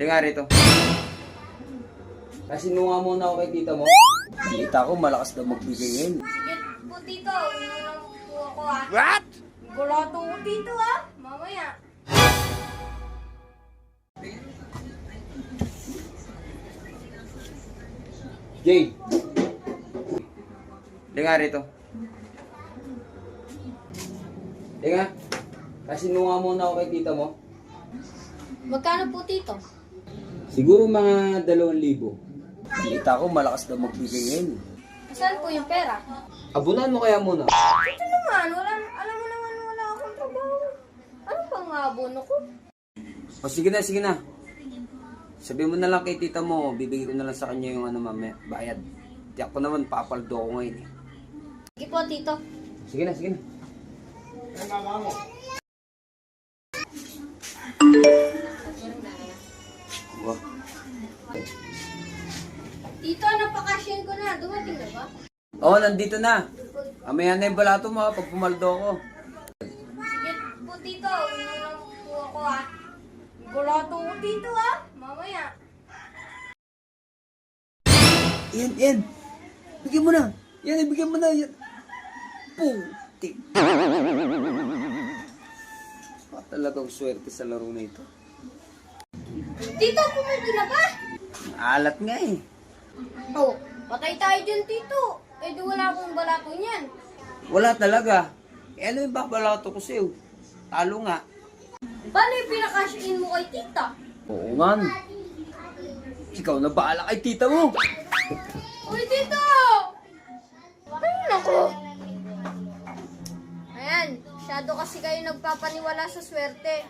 Hindi nga rito. Kasi nunga muna ako kay tita mo. Kita ko malakas daw magbigay ngayon. Sige po, tito. Po ako, ah. What? Gulato ko, tito, ah. Mamaya. Jay. Hindi nga rito. Hindi nga. Kasi nunga muna ako kay tita mo. Magkano po, tito? Siguro mga dalawang libo. Kita ko malakas daw magbigay ngayon. Saan po yung pera? Abunan mo kaya muna. Ito naman, wala, alam mo naman wala akong trabaho. Ano pang abono ko? O sige na, sige na. Sabi mo na lang kay tita mo, bibigay ko na lang sa kanya yung ano mamaya, bayad. Tiyak ko naman, papaldo ko ngayon eh. Sige po, tito. Sige na, sige na. Wow. Tito, napakasyan ko na. Dumating na ba? Oo, nandito na. Amaya na yung balato mo pag pumaldo ko. Sige po, tito. Uminom po ako, ah. Gulato ko, tito, ah. Mamaya. Yan, yan. Bigyan mo na. Yan, ibigyan mo na. Yan. Putik. Ah, talagang swerte sa laro na ito. Tito, pumunta na ba? Alat nga eh. Oh, patay tayo dyan, tito. Eh, di wala akong balato niyan. Wala talaga. Eh ano yung babalato ko sa'yo? Talo nga. Paano yung pinakasyain mo kay tita? Oo nga. Ikaw na bahala kay tita mo. Uy, tito! Ay, naku. Ayan, masyado kasi kayo nagpapaniwala sa swerte.